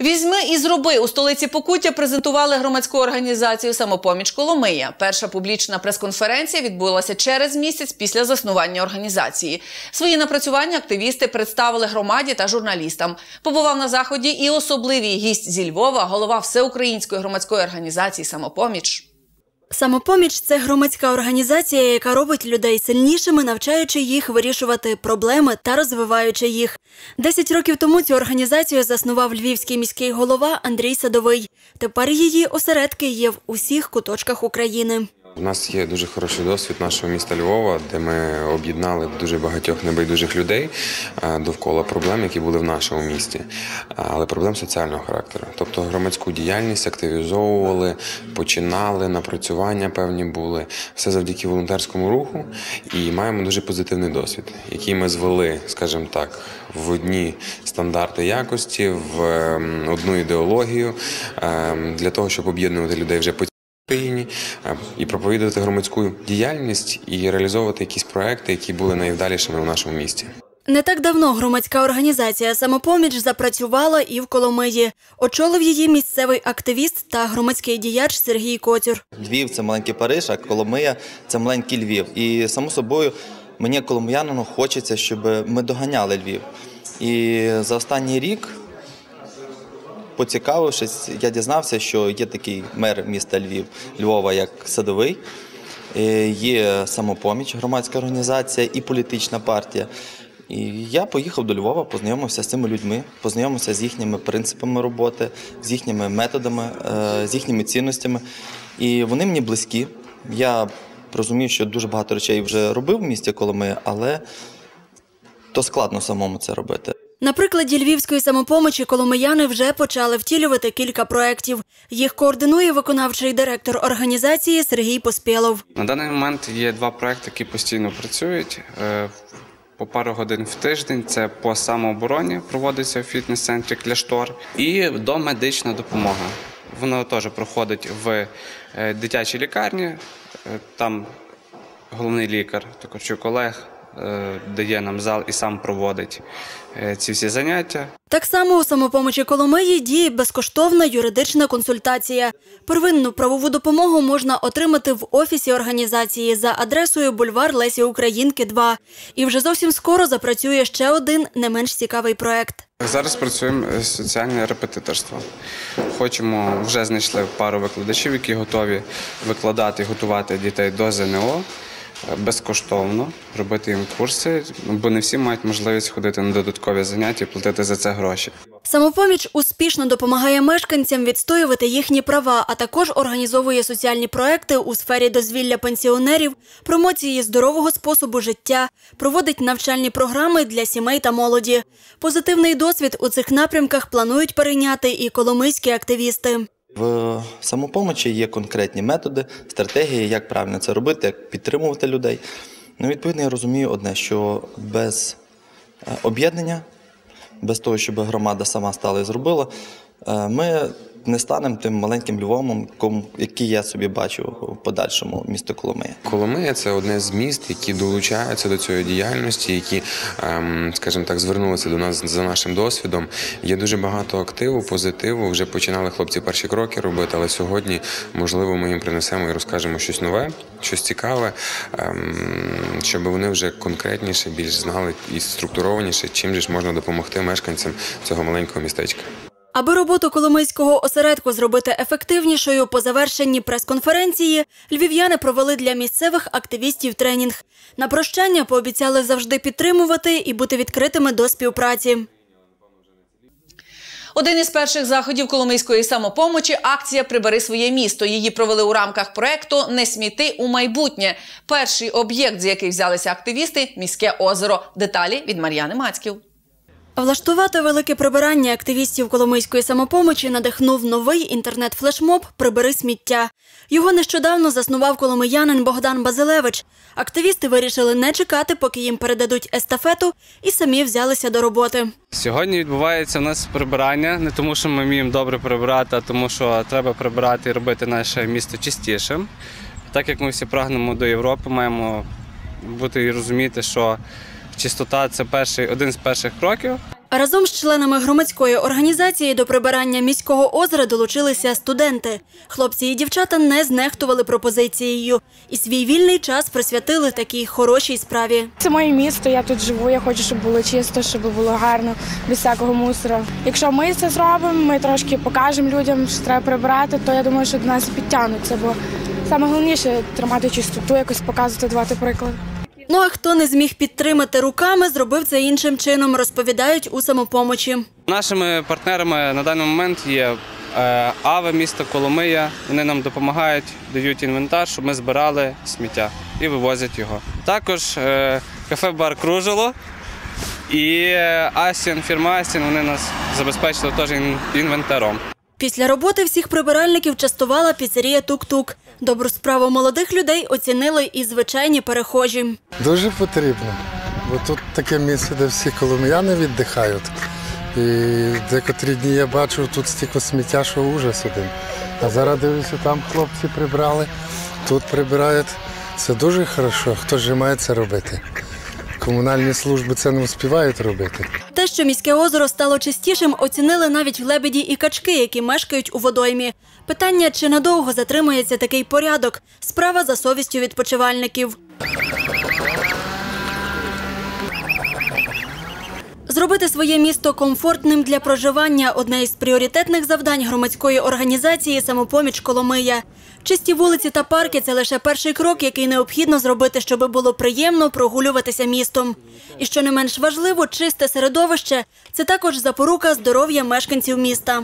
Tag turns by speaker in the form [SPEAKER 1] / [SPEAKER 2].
[SPEAKER 1] Візьми і зроби у столиці Покуття презентували громадську організацію Самопоміч Коломия. Перша публічна прес-конференція відбулася через місяць після заснування організації. Свої напрацювання активісти представили громаді та журналістам. Побував на заході і особливий гість зі Львова, голова всеукраїнської громадської організації Самопоміч.
[SPEAKER 2] Самопоміч це громадська організація, яка робить людей сильнішими, навчаючи їх вирішувати проблеми та розвиваючи їх. Десять років тому цю організацію заснував львівський міський голова Андрій Садовий. Тепер її осередки є в усіх куточках України.
[SPEAKER 3] У нас є дуже хороший досвід нашого міста Львова, де ми об'єднали дуже багатьох небайдужих людей е, довкола проблем, які були в нашому місті, але проблем соціального характеру. Тобто громадську діяльність активізовували, починали, напрацювання певні були. Все завдяки волонтерському руху. І маємо дуже позитивний досвід, який ми звели, скажімо так, в одні стандарти якості, в ем, одну ідеологію ем, для того, щоб об'єднувати людей вже по Україні і проповідувати громадську діяльність і реалізовувати якісь проекти, які були найвдалішими в нашому місті.
[SPEAKER 2] Не так давно громадська організація Самопоміч запрацювала і в Коломиї. Очолив її місцевий активіст та громадський діяч Сергій Коцюр.
[SPEAKER 4] Львів це маленький Париж, а Коломия це маленький Львів. І само собою мені, коломиянину, хочеться, щоб ми доганяли Львів. І за останній рік, поцікавившись, я дізнався, що є такий мер міста Львів, Львова, як Садовий. Е, Є самопоміч, громадська організація і політична партія. І я поїхав до Львова, познайомився з цими людьми, познайомився з їхніми принципами роботи, з їхніми методами, е, з їхніми цінностями. І вони мені близькі. Я розумів, що дуже багато речей вже робив в місті Коломи, але то складно самому це робити.
[SPEAKER 2] На прикладі львівської самопомочі коломияни вже почали втілювати кілька проєктів. Їх координує виконавчий директор організації Сергій Поспєлов.
[SPEAKER 5] На даний момент є два проекти, які постійно працюють. Е, По пару годин в тиждень це по самообороні проводиться в фітнес-центрі Кляштор і домедична допомога. Воно теж проходить в е, дитячій лікарні. Е, Там головний лікар Токарчук Олег е, дає нам зал і сам проводить е, ці всі заняття.
[SPEAKER 2] Так само у самопомочі Коломиї діє безкоштовна юридична консультація. Первинну правову допомогу можна отримати в офісі організації за адресою бульвар Лесі Українки 2. І вже зовсім скоро запрацює ще один не менш цікавий проект.
[SPEAKER 5] Зараз працюємо е, соціальне репетиторство. Хочемо, вже знайшли пару викладачів, які готові викладати готувати дітей до ЗНО е, безкоштовно, робити їм курси, бо не всі мають можливість ходити на додаткові заняття і платити за це гроші.
[SPEAKER 2] Самопоміч успішно допомагає мешканцям відстоювати їхні права, а також організовує соціальні проекти у сфері дозвілля пенсіонерів, промоції здорового способу життя, проводить навчальні програми для сімей та молоді. Позитивний досвід у цих напрямках планують перейняти і коломийські активісти.
[SPEAKER 4] В самопомочі є конкретні методи, стратегії, як правильно це робити, як підтримувати людей. Ну, відповідно, я розумію одне, що без е, об'єднання, без того, щоб громада сама стала і зробила, е, ми не станемо тим маленьким Львовом, ком- який я собі бачу в подальшому місто Коломия.
[SPEAKER 3] Коломия це одне з міст, які долучаються до цієї діяльності, які, ем, скажімо так, звернулися до нас за нашим досвідом. Є дуже багато активу, позитиву. Вже починали хлопці перші кроки робити, але сьогодні, можливо, ми їм принесемо і розкажемо щось нове, щось цікаве, ем, щоб вони вже конкретніше, більш знали і структурованіше, чим же ж можна допомогти мешканцям цього маленького містечка.
[SPEAKER 2] Аби роботу Коломийського осередку зробити ефективнішою по завершенні прес-конференції, львів'яни провели для місцевих активістів тренінг. На прощання пообіцяли завжди підтримувати і бути відкритими до співпраці.
[SPEAKER 1] Один із перших заходів Коломийської самопомочі акція Прибери своє місто. Її провели у рамках проекту Не сміти у майбутнє. Перший об'єкт, за який взялися активісти міське озеро. Деталі від Мар'яни Мацьків.
[SPEAKER 2] Влаштувати велике прибирання активістів Коломийської самопомочі надихнув новий інтернет-флешмоб Прибери сміття. Його нещодавно заснував коломиянин Богдан Базилевич. Активісти вирішили не чекати, поки їм передадуть естафету, і самі взялися до роботи.
[SPEAKER 5] Сьогодні відбувається у нас прибирання, не тому, що ми вміємо добре прибирати, а тому, що треба прибирати і робити наше місто чистішим. Так як ми всі прагнемо до Європи, маємо бути і розуміти, що чистота це перший один з перших кроків.
[SPEAKER 2] А разом з членами громадської організації до прибирання міського озера долучилися студенти. Хлопці і дівчата не знехтували пропозицією і свій вільний час присвятили такій хорошій справі.
[SPEAKER 6] Це моє місто, я тут живу. Я хочу, щоб було чисто, щоб було гарно, без всякого мусора. Якщо ми це зробимо, ми трошки покажемо людям, що треба прибирати, то я думаю, що до нас підтягнуться. Бо саме головніше тримати чистоту, якось показувати, давати приклад.
[SPEAKER 2] Ну а хто не зміг підтримати руками, зробив це іншим чином, розповідають у самопомочі.
[SPEAKER 5] Нашими партнерами на даний момент є е, АВЕ місто Коломия. Вони нам допомагають, дають інвентар, щоб ми збирали сміття і вивозять його. Також е, кафе-бар Кружило і е, Асін, фірма Асін, вони нас забезпечили теж інвентаром.
[SPEAKER 2] Після роботи всіх прибиральників частувала піцерія Тук-Тук. Добру справу молодих людей оцінили і звичайні перехожі.
[SPEAKER 7] Дуже потрібно, бо тут таке місце, де всі коломияни віддихають. І декотрі дні я бачу тут стільки сміття, що ужас один. А зараз дивлюся, там хлопці прибрали, тут прибирають. Це дуже хорошо. Хто ж має це робити? Комунальні служби це не успівають робити.
[SPEAKER 2] Те, що міське озеро стало чистішим, оцінили навіть лебеді і качки, які мешкають у водоймі. Питання, чи надовго затримається такий порядок, справа за совістю відпочивальників. Зробити своє місто комфортним для проживання одне із пріоритетних завдань громадської організації Самопоміч Коломия. Чисті вулиці та парки це лише перший крок, який необхідно зробити, щоб було приємно прогулюватися містом. І що не менш важливо, чисте середовище це також запорука здоров'я мешканців міста.